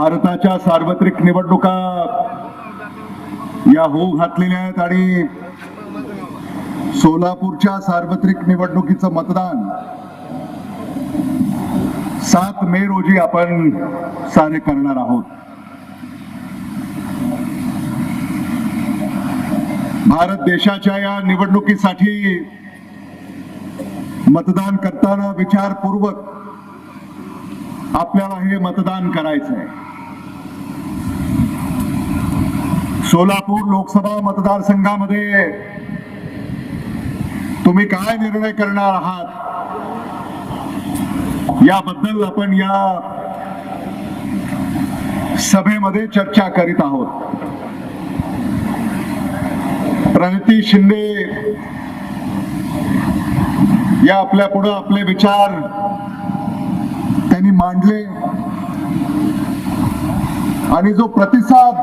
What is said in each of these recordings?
भारताच्या सार्वत्रिक निवडणुका या होऊ घातलेल्या आहेत आणि सोलापूरच्या सार्वत्रिक निवडणुकीचं मतदान सात मे रोजी आपण सारे करणार आहोत. भारत देशाच्या या निवडणुकीसाठी मतदान करताना विचारपूर्वक आपल्याला हे मतदान करायचं आहे सोलापूर लोकसभा मतदारसंघामध्ये तुम्ही काय निर्णय करणार आहात? याबद्दल आपण या सभेमध्ये चर्चा करीत आहोत. प्रणिती शिंदे या आपल्या पुढे आपले विचार त्यांनी मांडले. आणि जो प्रतिसाद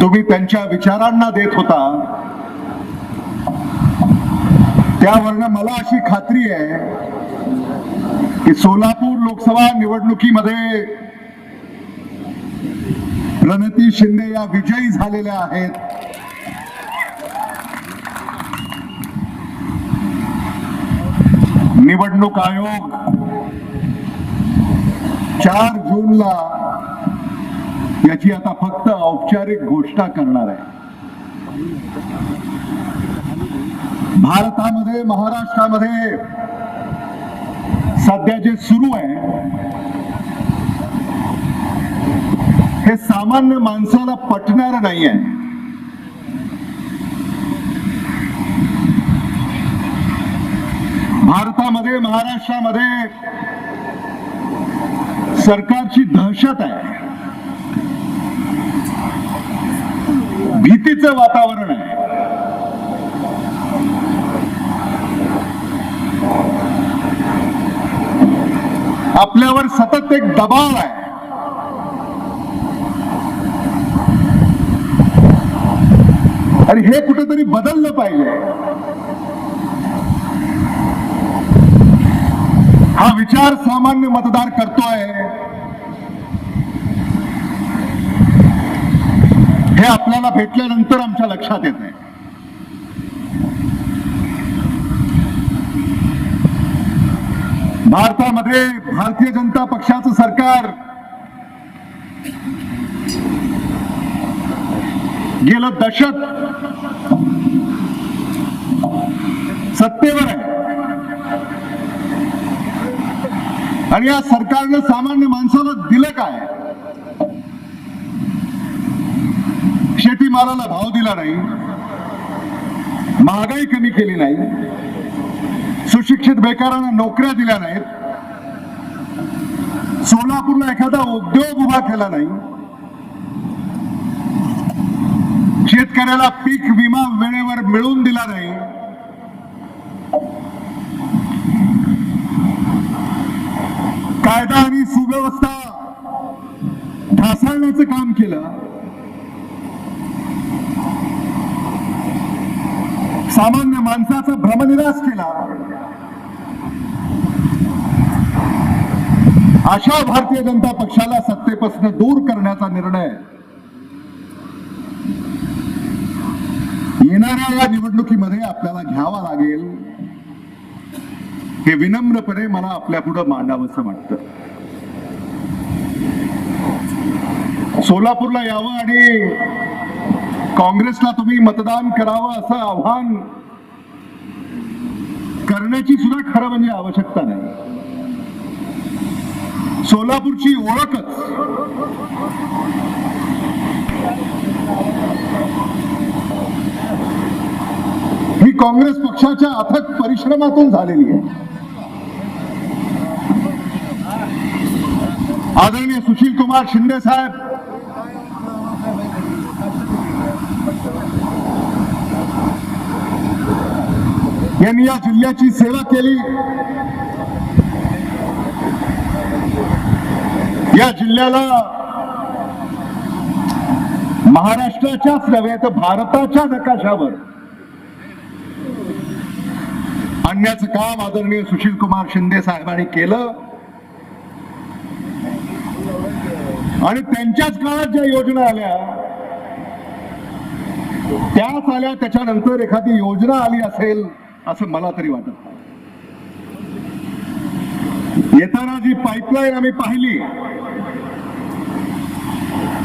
तुम्ही त्यांच्या विचारांना देत होता. त्यावरनं मला अशी खात्री आहे की सोलापूर लोकसभा निवडणुकीमध्ये प्रणती शिंदे या विजयी झालेल्या आहेत. निवडणूक आयोग चार जूनला याची आता फक्त औपचारिक घोषणा करणार आहे. भारतामध्ये महाराष्ट्रामध्ये सध्या जे सुरू आहे हे सामान्य माणसाला पटणार नाही आहे भारतामध्ये महाराष्ट्रामध्ये सरकारची दहशत आहे. भीतीचं वातावरण आहे. आपल्यावर सतत एक दबाव आहे. आणि हे कुठेतरी बदललं पाहिजे. हा विचार सामान्य मतदार करतोय. हे आपल्याला भेटल्यानंतर आमच्या लक्षात येत आहे भारतामध्ये भारतीय जनता पक्षाचं सरकार गेलं दशक सत्तेवर आहे. आणि या सरकारनं सामान्य माणसाला दिलं काय? शेतीमालाला भाव दिला नाही महागाई कमी केली नाही सुशिक्षित बेकारांना नोकऱ्या दिल्या नाहीत सोलापूरला एखादा उद्योग उभा केला नाही शेतकऱ्याला पीक विमा वेळेवर मिळवून दिला नाही कायदा आणि सुव्यवस्था ढासळण्याचं काम केलं. सामान्य माणसाचा भ्रमनिराश केला. अशा भारतीय जनता पक्षाला सत्तेपासून दूर करण्याचा निर्णय येणाऱ्या या निवडणुकीमध्ये आपल्याला घ्यावा लागेल हे विनम्रपणे मला आपल्या पुढे मांडावंसं वाटतं. सोलापूरला यावं आणि काँग्रेसला तुम्ही मतदान करावं असं आव्हान करण्याची सुद्धा खरं म्हणजे आवश्यकता नाही. सोलापूरची ओळखच ही काँग्रेस पक्षाच्या अथक परिश्रमातून झालेली आहे. आदरणीय सुशील कुमार शिंदे साहेब यांनी या जिल्ह्याची सेवा केली. या जिल्ह्याला महाराष्ट्राच्याच नव्हे तर भारताच्या नकाशावर. आणण्याचं काम आदरणीय सुशील कुमार शिंदे साहेबांनी केलं. आणि त्यांच्याच काळात ज्या योजना आल्या त्याच आल्या त्याच्यानंतर एखादी योजना आली असेल असं मला तरी वाटत येताना जी पाईपलाईन आम्ही पाहिली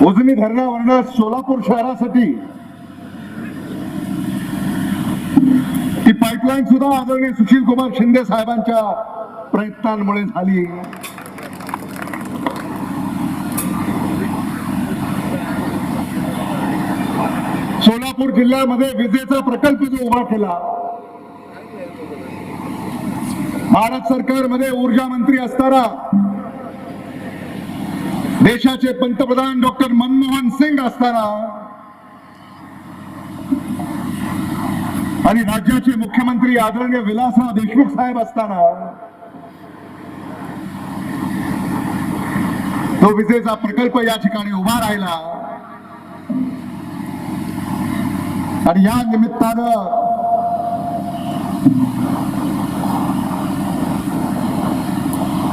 उजनी धरणावरनं सोलापूर शहरासाठी ती पाईपलाईन सुद्धा आदरणीय सुशील कुमार शिंदे साहेबांच्या प्रयत्नांमुळे झाली. सोलापूर जिल्ह्यामध्ये विजेचा प्रकल्प जो उभा केला भारत सरकारमध्ये ऊर्जा मंत्री असताना देशाचे पंतप्रधान डॉक्टर मनमोहन सिंग असताना आणि राज्याचे मुख्यमंत्री आदरणीय विलासराव देशमुख साहेब असताना तो विजेचा प्रकल्प या ठिकाणी उभा राहिला. आणि या निमित्तानं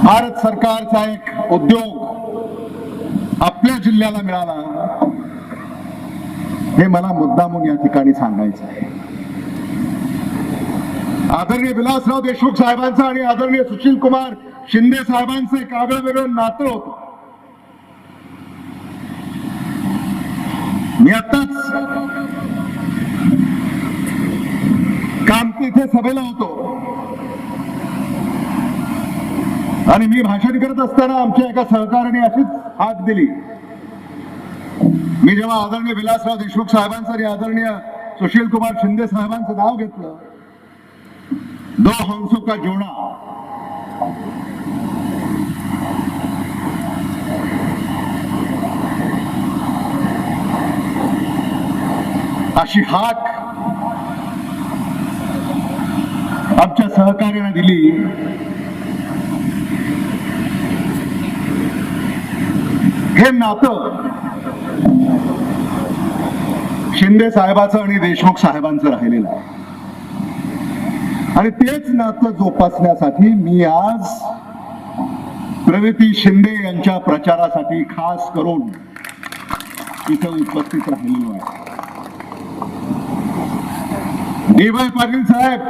भारत सरकारचा एक उद्योग आपल्या जिल्ह्याला मिळाला. हे मला मुद्दामून या ठिकाणी सांगायचं आहे. आदरणीय विलासराव देशमुख साहेबांचं आणि आदरणीय सुशील कुमार शिंदे साहेबांचं एक आगळं वेगळं नातं होतं. मी आताच कामती इथे सभेला होतो. आणि मी भाषण करत असताना आमच्या एका सहकार्याने अशीच हाक दिली. मी जेव्हा आदरणीय विलासराव देशमुख साहेबांचं आणि आदरणीय सुशील कुमार शिंदे साहेबांचं नाव घेतलं दो हंसो का जोड़ा. अशी हाक आमच्या सहकार्याने दिली. हे नातं शिंदे साहेबाचं आणि देशमुख साहेबांचं राहिलेलं आहे. आणि तेच नातं जोपासण्यासाठी मी आज प्रगती शिंदे यांच्या प्रचारासाठी खास करून इथं उपस्थित राहिलेलो आहे. डी वाय पाटील साहेब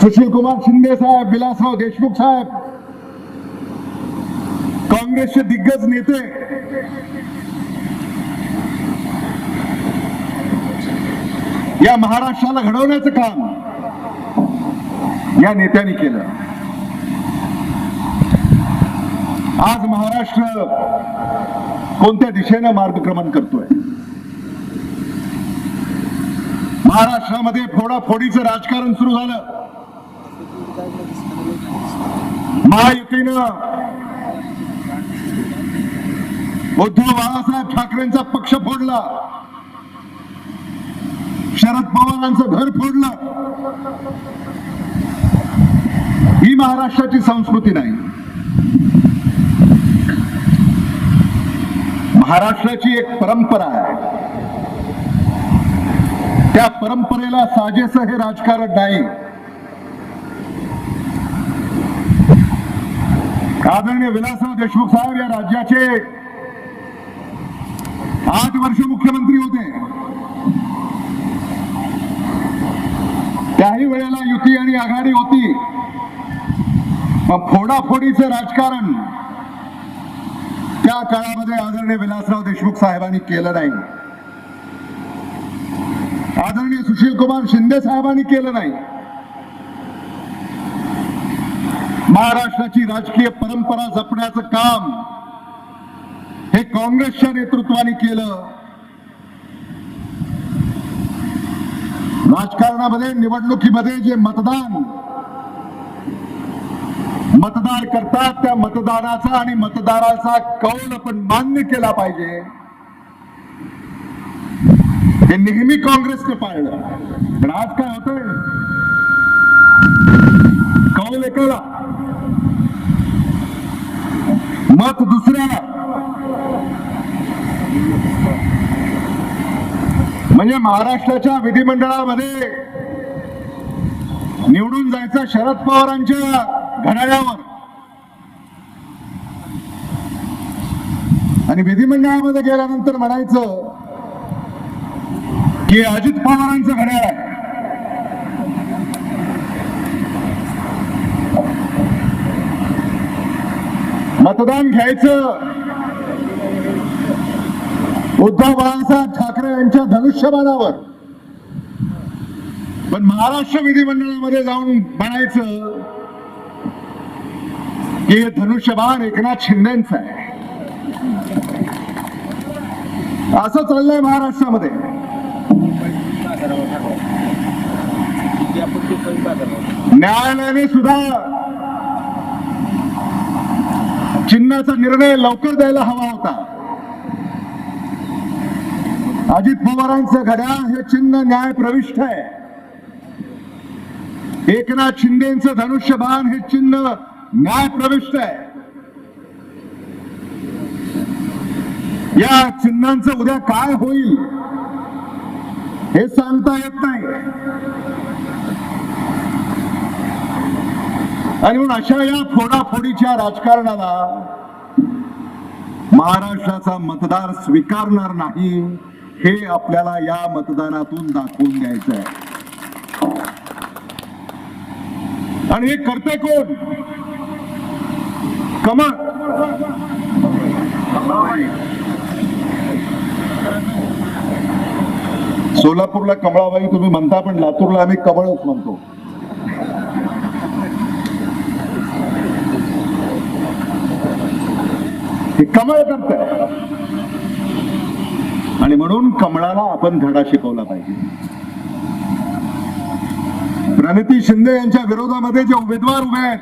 सुशील कुमार शिंदे साहेब विलासराव देशमुख साहेब काँग्रेसचे दिग्गज नेते. या महाराष्ट्राला घडवण्याचं काम या नेत्यांनी केलं. आज महाराष्ट्र कोणत्या दिशेनं मार्गक्रमण करतोय? महाराष्ट्रामध्ये फोडाफोडीचं राजकारण सुरू झालं. महायुतीनं उद्धव बाळासाहेब ठाकरेंचा पक्ष फोडला. शरद पवारांचं घर फोडलं. ही महाराष्ट्राची संस्कृती नाही. महाराष्ट्राची एक परंपरा आहे. त्या परंपरेला साजेस हे राजकारण नाही. आदरणीय विलासराव देशमुख साहेब या राज्याचे आठ वर्ष मुख्यमंत्री होते. त्याही वेळेला युती आणि आघाडी होती. मग फोडाफोडीचं राजकारण त्या काळामध्ये आदरणीय विलासराव देशमुख साहेबांनी केलं नाही. आदरणीय सुशील कुमार शिंदे साहेबांनी केलं नाही. महाराष्ट्राची राजकीय परंपरा जपण्याचं काम हे काँग्रेसच्या नेतृत्वाने केलं. राजकारणामध्ये निवडणुकीमध्ये जे मतदान मतदार करतात त्या मतदानाचा आणि मतदाराचा कौल आपण मान्य केला पाहिजे. हे नेहमी काँग्रेसने पाळलं. पण आज काय होतंय? कौल एकाला. मत दुसऱ्याला. म्हणजे महाराष्ट्राच्या विधिमंडळामध्ये निवडून जायचं शरद पवारांच्या घड्याळ्यावर आणि विधिमंडळामध्ये गेल्यानंतर म्हणायचं की अजित पवारांचं घड्याळ आहे. मतदान घ्यायचं. उद्धव बाळासाहेब ठाकरे यांच्या धनुष्यबाणावर पण महाराष्ट्र विधिमंडळामध्ये जाऊन म्हणायचं की हे धनुष्यबाण एकनाथ शिंदेच आहे. असं चाललंय महाराष्ट्रामध्ये. न्यायालयाने सुद्धा चिन्हाचा निर्णय लवकर द्यायला हवा होता. अजित पवारांचं घड्याळ हे चिन्ह न्याय प्रविष्ट आहे. एकनाथ शिंदेचं धनुष्यबाण हे चिन्ह न्याय प्रविष्ट आहे. या चिन्हांचं उद्या काय होईल हे सांगता येत नाही. आणि म्हणून अशा या फोडाफोडीच्या राजकारणाला महाराष्ट्राचा मतदार स्वीकारणार नाही. हे आपल्याला या मतदानातून दाखवून द्यायचं आहे आणि हे करते कोण? कमळ. सोलापूरला कमळाबाई तुम्ही म्हणता पण लातूरला आम्ही कमळच म्हणतो. हे कमळ करत आणि म्हणून कमळाला आपण धडा शिकवला पाहिजे. प्रणिती शिंदे यांच्या विरोधामध्ये जे उमेदवार उभे आहेत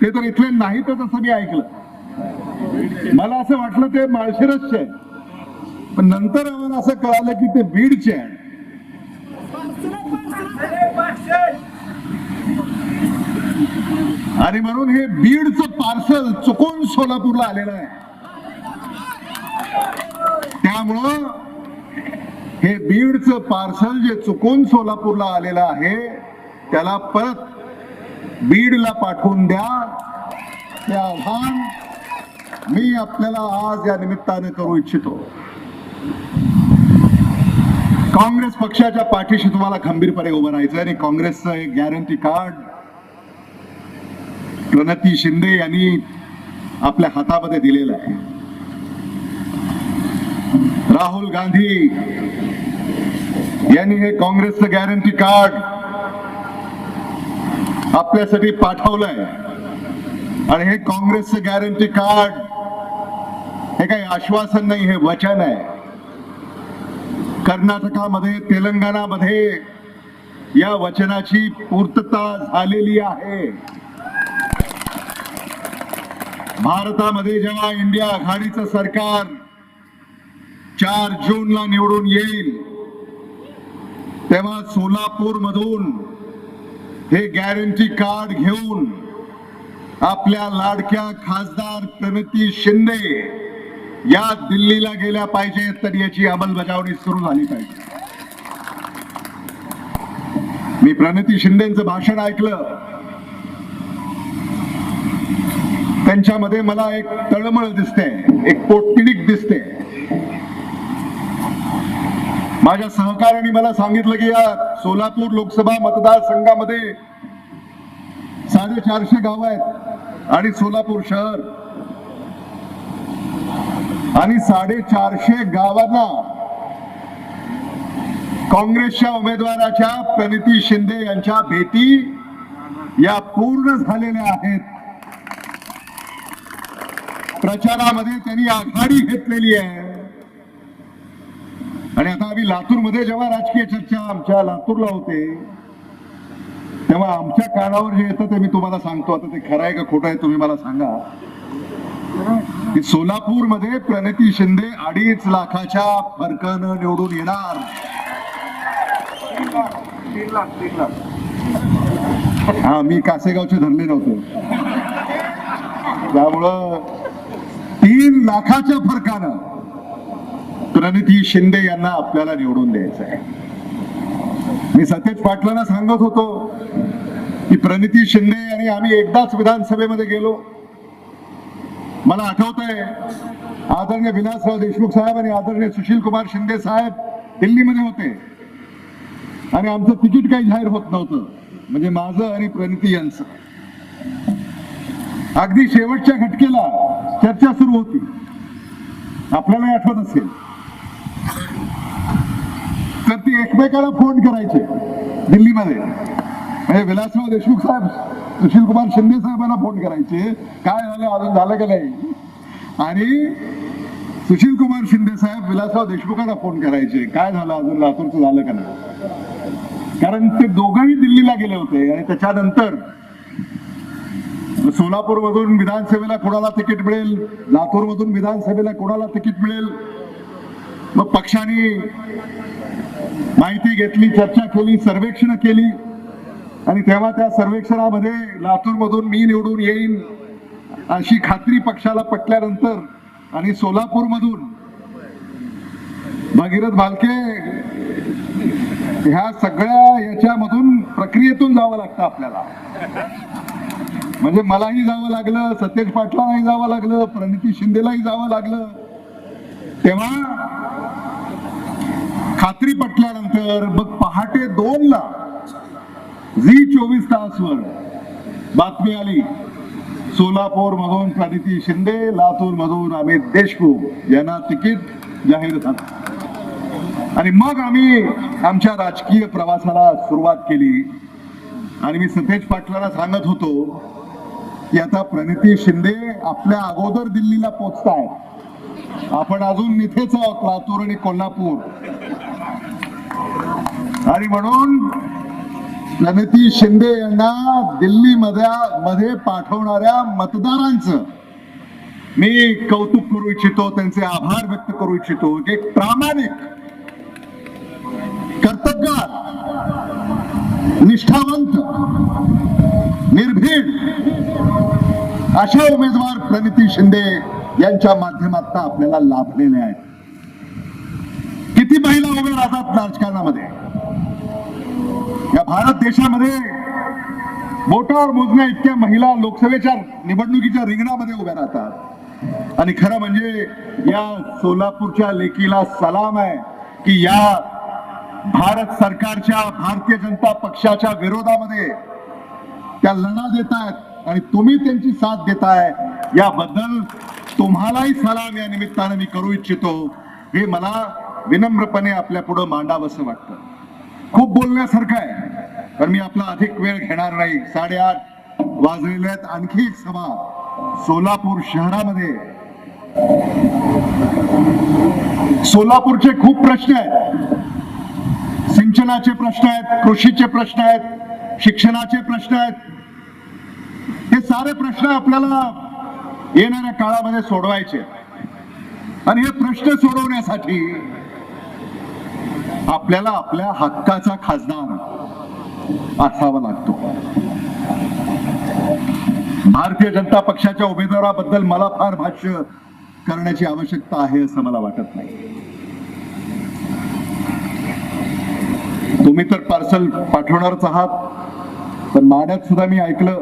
ते तर इथले नाहीतच असं मी ऐकलं. मला असं वाटलं ते माळशिरसचे आहे पण नंतर आम्हाला असं कळालं की ते बीडचे आहे आणि म्हणून हे बीडचं पार्सल चुकून सोलापूरला आलेलं आहे. त्यामुळं हे बीडचं पार्सल जे चुकून सोलापूरला आलेलं आहे त्याला परत बीडला पाठवून द्या. ते आव्हान मी आपल्याला आज या निमित्तानं करू इच्छितो. काँग्रेस पक्षाच्या पाठीशी तुम्हाला खंबीरपणे उभं राहायचं आणि काँग्रेसचं एक गॅरंटी कार्ड प्रणती शिंदे यांनी आपल्या हातामध्ये दिलेलं आहे. राहुल गांधी यांनी हे काँग्रेसचं गॅरंटी कार्ड आपल्यासाठी पाठवलंय. आणि हे काँग्रेसचं गॅरंटी कार्ड हे काही आश्वासन नाही हे वचन आहे. कर्नाटकामध्ये तेलंगणामध्ये या वचनाची पूर्तता झालेली आहे. भारतामध्ये जेव्हा इंडिया आघाडीचं सरकार चार जूनला निवडून येईल. तेव्हा सोलापूर मधून हे गॅरंटी कार्ड घेऊन आपल्या लाडक्या खासदार प्रणती शिंदे या दिल्लीला गेल्या पाहिजेत तर याची अंमलबजावणी सुरू झाली पाहिजे. मी प्रणती शिंदेचं भाषण ऐकलं. त्यांच्यामध्ये मला एक तळमळ दिसते एक पोटतिडीक दिसते. माझ्या सहकार्याने मला सांगितलं की या सोलापूर लोकसभा मतदारसंघामध्ये साडेचारशे गाव आहेत आणि सोलापूर शहर. आणि साडेचारशे गावांना काँग्रेसच्या उमेदवाराच्या प्रणिती शिंदे यांच्या भेटी या पूर्ण झालेल्या आहेत. प्रचारामध्ये त्यांनी आघाडी घेतलेली आहे. आणि आता आम्ही लातूरमध्ये जेव्हा राजकीय चर्चा आमच्या लातूरला होते तेव्हा आमच्या कानावर जे येतं ते मी तुम्हाला सांगतो. आता ते खरं आहे का खोटं आहे तुम्ही मला सांगा. की सोलापूरमध्ये प्रणिती शिंदे अडीच लाखाच्या फरकानं निवडून येणार. हा मी कासेगावचे धरले नव्हते. त्यामुळं तीन लाखाच्या फरकानं प्रणिती शिंदे यांना आपल्याला निवडून द्यायचं आहे. मी सतेज पाटलांना सांगत होतो की प्रणिती शिंदे आणि आम्ही एकदाच विधानसभेमध्ये गेलो. मला आठवत आहे आदरणीय विलासराव देशमुख साहेब आणि आदरणीय सुशील कुमार शिंदे साहेब दिल्लीमध्ये होते. आणि आमचं तिकीट काही जाहीर होत नव्हतं. म्हणजे माझं आणि प्रणिती यांचं. अगदी शेवटच्या घटकेला चर्चा सुरू होती. आपल्याला आठवत असेल. ती एकमेकाला फोन करायचे. दिल्लीमध्ये. म्हणजे विलासराव देशमुख साहेब सुशील कुमार शिंदे साहेबांना फोन करायचे. काय झालं अजून झालं का नाही? आणि सुशील कुमार शिंदे साहेब विलासराव देशमुखांना फोन करायचे. काय झालं अजून लातूरचं झालं का नाही? कारण ते दोघंही दिल्लीला गेले होते. आणि त्याच्यानंतर सोलापूर मधून विधानसभेला कोणाला तिकीट मिळेल? लातूर मधून विधानसभेला कोणाला तिकीट मिळेल? मग पक्षाने माहिती घेतली चर्चा केली सर्वेक्षण केली. आणि तेव्हा त्या सर्वेक्षणामध्ये लातूर मधून मी निवडून येईन अशी खात्री पक्षाला पटल्यानंतर आणि सोलापूर मधून भगीरथ भालके ह्या सगळ्या याच्यामधून प्रक्रियेतून जावं लागतं आपल्याला. म्हणजे मलाही जावं लागलं सतेज पाटलांनाही जावं लागलं प्रणिती शिंदेलाही जावं लागलं. तेव्हा खात्री पटल्यानंतर मग पहाटे दोन ला झी चोवीस तासवर बातमी आली. सोलापूर मधून प्रणिती शिंदे लातूर मधून अमित देशमुख यांना तिकीट जाहीर झालं. आणि मग आम्ही आमच्या राजकीय प्रवासाला सुरुवात केली. आणि मी सतेज पाटलांना सांगत होतो की आता प्रणिती शिंदे आपल्या अगोदर दिल्लीला पोचताय आपण अजून इथेच आहोत लातूर आणि कोल्हापूर. आणि म्हणून प्रणिती शिंदे यांना दिल्ली मध्ये पाठवणाऱ्या मतदारांचं मी कौतुक करू इच्छितो त्यांचे आभार व्यक्त करू इच्छितो. एक प्रामाणिक कर्तबगार निष्ठावंत निर्भीड अशा उमेदवार प्रणिती शिंदे यांच्या माध्यमात आपल्याला लाभलेले आहेत. किती महिला उभ्या राहतात राजकारणामध्ये? या भारत देशामध्ये बोटावर मोजण्या इतक्या महिला लोकसभेच्या निवडणुकीच्या रिंगणामध्ये उभ्या राहतात. आणि खरं म्हणजे या सोलापूरच्या लेकीला सलाम आहे की या भारत सरकारच्या भारतीय जनता पक्षाच्या विरोधामध्ये त्या लढा देत आहेत आणि तुम्ही त्यांची साथ देताय. याबद्दल तुम्हालाही सलाम या निमित्तानं मी करू इच्छितो. हे मला विनम्रपणे आपल्या पुढे मांडावंसं वाटतं. खूप बोलण्यासारखं आहे पण मी आपला अधिक वेळ घेणार नाही. साडेआठ वाजलेल्या आहेत. आणखी एक सभा सोलापूर शहरामध्ये. सोलापूरचे खूप प्रश्न आहेत. सिंचनाचे प्रश्न आहेत कृषीचे प्रश्न आहेत शिक्षणाचे प्रश्न आहेत. हे सारे प्रश्न आपल्याला येणाऱ्या काळामध्ये सोडवायचे आणि हे प्रश्न सोडवण्यासाठी आपल्याला आपल्या हक्काचा खासदार असावा लागतो. भारतीय जनता पक्षाच्या उमेदवाराबद्दल मला फार भाष्य करण्याची आवश्यकता आहे असं मला वाटत नाही. तुम्ही तर पार्सल पाठवणारच आहात पण माड्यात सुद्धा मी ऐकलं.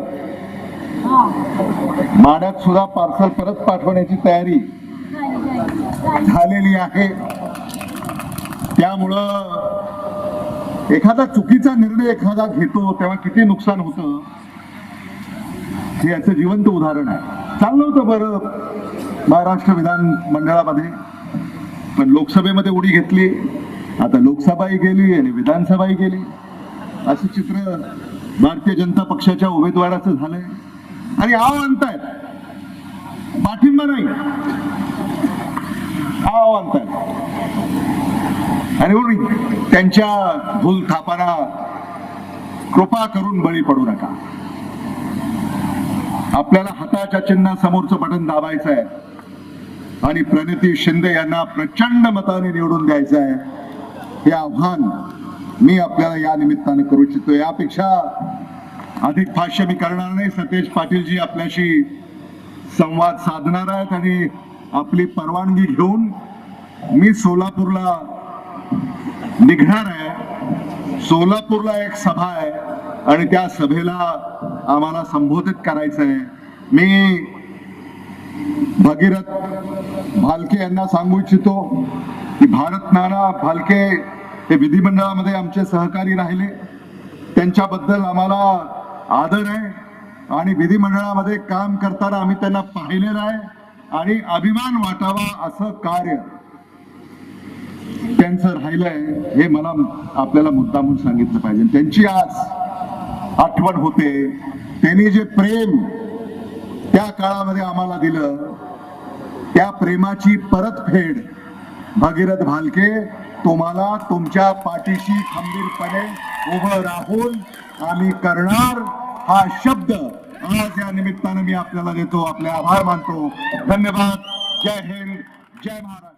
माड्यात सुद्धा पार्सल परत पाठवण्याची तयारी झालेली आहे. त्यामुळं एखादा चुकीचा निर्णय एखादा घेतो तेव्हा किती नुकसान होतं हे याचं जिवंत उदाहरण आहे. चाललं होतं बरं महाराष्ट्र विधान मंडळामध्ये पण लोकसभेमध्ये उडी घेतली आता लोकसभाही गेली आणि विधानसभाही गेली. असं चित्र भारतीय जनता पक्षाच्या उमेदवाराचं झालंय. आणि आव आणतायत. पाठिंबा नाही. आव आणतायत. आणि म्हणून त्यांच्या भूल थापाना कृपा करून बळी पडू नका. आपल्याला हाताच्या चिन्हा समोरचं बटन दाबायचं आहे आणि प्रणिती शिंदे यांना प्रचंड मताने निवडून द्यायचं आहे हे आव्हान मी आपल्याला या निमित्तानं करू इच्छितो. यापेक्षा अधिक भाष्य मी करणार नाही. सतेज पाटीलजी आपल्याशी संवाद साधणार आहेत आणि आपली परवानगी घेऊन मी सोलापूरला निघणार आहे. सोलापूरला एक सभा आहे आणि त्या सभेला आम्हाला संबोधित करायचं आहे मी भगीरथ भालके यांना सांगू इच्छितो की भारत नाना भालके हे विधिमंडळामध्ये आमचे सहकारी राहिले. त्यांच्याबद्दल आम्हाला आदर आहे आणि विधिमंडळामध्ये काम करताना आम्ही त्यांना पाहिलेलं आहे आणि अभिमान वाटावा असं कार्य त्यांचं राहिलंय हे मला आपल्याला मुद्दामून सांगितलं पाहिजे. त्यांची आज आठवण होते. त्यांनी जे प्रेम त्या काळामध्ये आम्हाला दिलं त्या प्रेमाची परतफेड भगीरथ भालके तुम्हाला तुमच्या पाठीशी खंबीरपणे उभं राहून आम्ही करणार हा शब्द आज या निमित्तानं मी आपल्याला देतो आपले आभार मानतो. धन्यवाद. जय हिंद. जय महाराष्ट्र.